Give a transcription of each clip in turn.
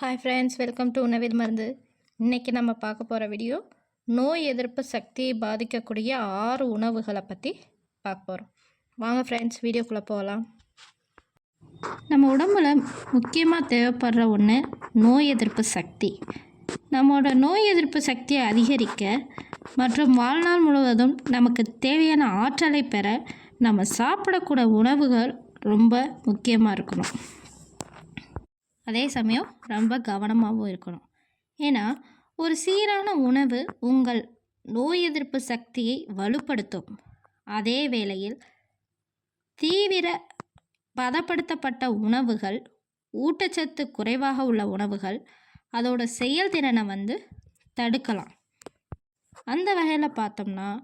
Hi friends welcome to உணவில் மருந்து. இன்றைக்கி நம்ம பார்க்க போகிற வீடியோ நோய் எதிர்ப்பு சக்தியை பாதிக்கக்கூடிய ஆறு உணவுகளை பற்றி பார்க்க போகிறோம் வாங்க ஃப்ரெண்ட்ஸ் வீடியோக்குள்ளே போகலாம். நம்ம உடம்புல முக்கியமாக தேவைப்படுற ஒன்று நோய் எதிர்ப்பு சக்தி. நம்மளோட நோய் எதிர்ப்பு சக்தியை அதிகரிக்க மற்றும் வாழ்நாள் முழுவதும் நமக்கு தேவையான ஆற்றலை பெற நம்ம சாப்பிடக்கூடிய உணவுகள் ரொம்ப முக்கியமாக இருக்கணும். அதே சமயம் ரொம்ப கவனமாகவும் இருக்கணும். ஏன்னா ஒரு சீரான உணவு உங்கள் நோய் எதிர்ப்பு சக்தியை வலுப்படுத்தும். அதே வேளையில் தீவிர பதப்படுத்தப்பட்ட உணவுகள் ஊட்டச்சத்து குறைவாக உள்ள உணவுகள் அதோட செயல்திறனை வந்து தடுக்கலாம். அந்த வகையில் பார்த்தோம்னா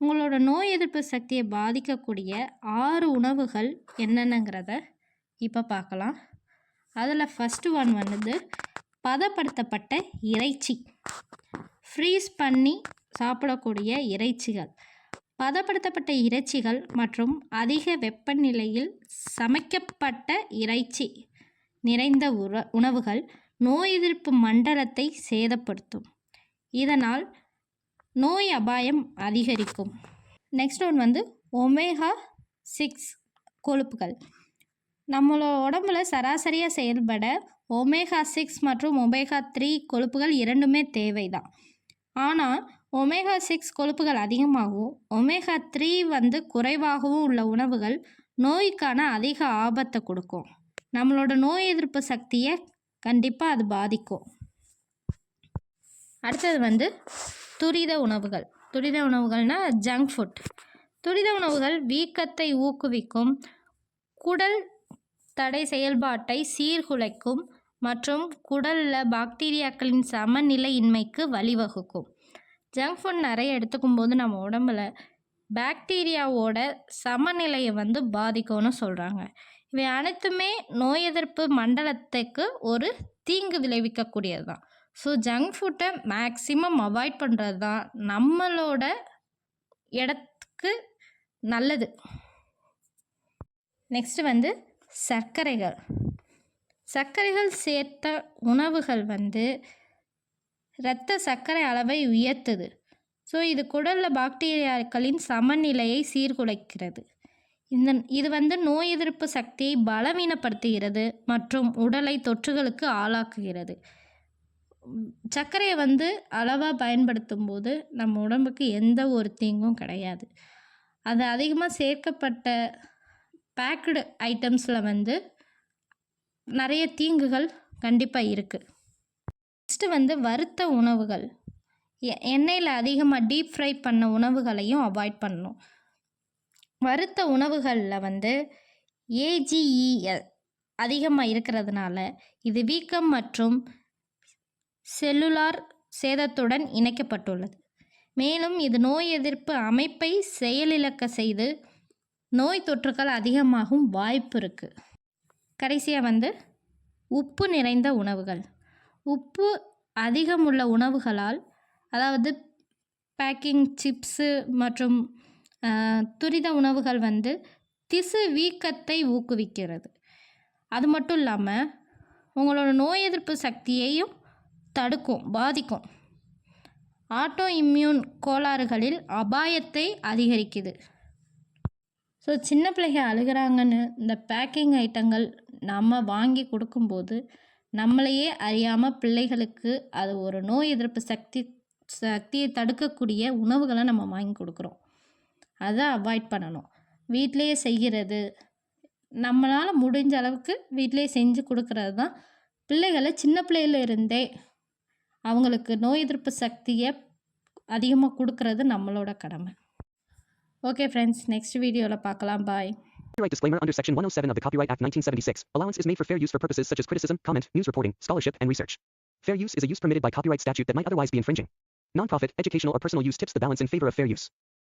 உங்களோட நோய் எதிர்ப்பு சக்தியை பாதிக்கக்கூடிய ஆறு உணவுகள் என்னென்னங்கிறத இப்போ பார்க்கலாம். அதில் ஃபஸ்ட்டு ஒன் வந்து பதப்படுத்தப்பட்ட இறைச்சி. ஃப்ரீஸ் பண்ணி சாப்பிடக்கூடிய இறைச்சிகள். பதப்படுத்தப்பட்ட இறைச்சிகள் மற்றும் அதிக வெப்பநிலையில் சமைக்கப்பட்ட இறைச்சி நிறைந்த உற உணவுகள் நோய் எதிர்ப்பு மண்டலத்தை சேதப்படுத்தும். இதனால் நோய் அபாயம் அதிகரிக்கும். நெக்ஸ்ட் ஒன் வந்து ஒமேகா சிக்ஸ் கொழுப்புகள். நம்மளோட உடம்புல சராசரியாக செயல்பட ஒமேகா சிக்ஸ் மற்றும் ஒமேகா த்ரீ கொழுப்புகள் இரண்டுமே தேவைதான். ஆனால் ஒமேகா சிக்ஸ் கொழுப்புகள் அதிகமாகவும் ஒமேகா த்ரீ வந்து குறைவாகவும் உள்ள உணவுகள் நோய்க்கான அதிக ஆபத்தை கொடுக்கும். நம்மளோட நோய் எதிர்ப்பு சக்தியை கண்டிப்பாக அது பாதிக்கும். அடுத்தது வந்து துரித உணவுகள். துரித உணவுகள்னால் ஜங்க் ஃபுட் துரித உணவுகள் வீக்கத்தை ஊக்குவிக்கும் குடல் தடை செயல்பாட்டை சீர்குலைக்கும் மற்றும் குடலில் பாக்டீரியாக்களின் சமநிலையின்மைக்கு வழிவகுக்கும். ஜங்க் ஃபுட் நிறைய எடுத்துக்கும் போது நம்ம உடம்புல பாக்டீரியாவோட சமநிலையை வந்து பாதிக்கும்னு சொல்கிறாங்க இவை அனைத்துமே நோய் எதிர்ப்பு மண்டலத்துக்கு ஒரு தீங்கு விளைவிக்கக்கூடியது தான் ஸோ ஜங்க் ஃபுட்டை மேக்ஸிமம் அவாய்ட் பண்ணுறது தான் நம்மளோட இடத்துக்கு நல்லது. நெக்ஸ்ட்டு வந்து சர்க்கரைகள். சர்க்கரைகள் சேர்த்த உணவுகள் வந்து இரத்த சர்க்கரை அளவை உயர்த்துது. ஸோ இது குடலில் பாக்டீரியாக்களின் சமநிலையை சீர்குலைக்கிறது. இந்த இது வந்து நோய் எதிர்ப்பு சக்தியை பலவீனப்படுத்துகிறது மற்றும் உடலை தொற்றுகளுக்கு ஆளாக்குகிறது. சர்க்கரையை வந்து அளவாக பயன்படுத்தும் போது நம்ம உடம்புக்கு எந்த ஒரு தீங்கும் கிடையாது. அது அதிகமாக சேர்க்கப்பட்ட பேக்குடு ஐட்டம்ஸில் வந்து நிறைய தீங்குகள் கண்டிப்பாக இருக்குது நெக்ஸ்ட்டு வந்து வறுத்த உணவுகள். எ- எண்ணெயில் அதிகமாக டீப் ஃப்ரை பண்ண உணவுகளையும் அவாய்ட் பண்ணணும். வறுத்த உணவுகளில் வந்து ஏஜிஇஎல் அதிகமாக இருக்கிறதுனால இது வீக்கம் மற்றும் செல்லுலார் சேதத்துடன் இணைக்கப்பட்டுள்ளது. மேலும் இது நோய் எதிர்ப்பு அமைப்பை செயலிழக்க செய்து நோய் தொற்றுகள் அதிகமாகும் வாய்ப்பு இருக்குது கடைசியாக வந்து உப்பு நிறைந்த உணவுகள். உப்பு அதிகமுள்ள உணவுகளால் அதாவது பேக்கிங் சிப்ஸு மற்றும் துரித உணவுகள் வந்து திசு வீக்கத்தை ஊக்குவிக்கிறது. அது மட்டும் இல்லாமல் உங்களோட நோய் எதிர்ப்பு சக்தியையும் தடுக்கும் பாதிக்கும். ஆட்டோ இம்யூன் கோளாறுகளில் அபாயத்தை அதிகரிக்குது. ஸோ சின்ன பிள்ளைங்க அழுகிறாங்கன்னு இந்த பேக்கிங் ஐட்டங்கள் நம்ம வாங்கி கொடுக்கும்போது நம்மளையே அறியாமல் பிள்ளைகளுக்கு அது ஒரு நோய் எதிர்ப்பு சக்தி சக்தியை தடுக்கக்கூடிய உணவுகளை நம்ம வாங்கி கொடுக்குறோம். அதை அவாய்ட் பண்ணணும். வீட்டிலையே செய்கிறது நம்மளால் முடிஞ்ச அளவுக்கு வீட்டிலேயே செஞ்சு கொடுக்கறது தான் பிள்ளைகளை சின்ன பிள்ளையிலிருந்தே அவங்களுக்கு நோய் எதிர்ப்பு சக்தியை அதிகமாக கொடுக்கறது நம்மளோட கடமை. ஓகே ஃப்ரெண்ட்ஸ் நெக்ஸ்ட் வீடியோவில் பார்க்கலாம் பாய் Copyright disclaimer under Section 107 of the Copyright Act 1976. Allowance is made for fair use for purposes such as criticism, comment, news reporting, scholarship, and research. Fair use is a use permitted by copyright statute that might otherwise be infringing. Nonprofit, educational, or personal use tips the balance in favor of fair use.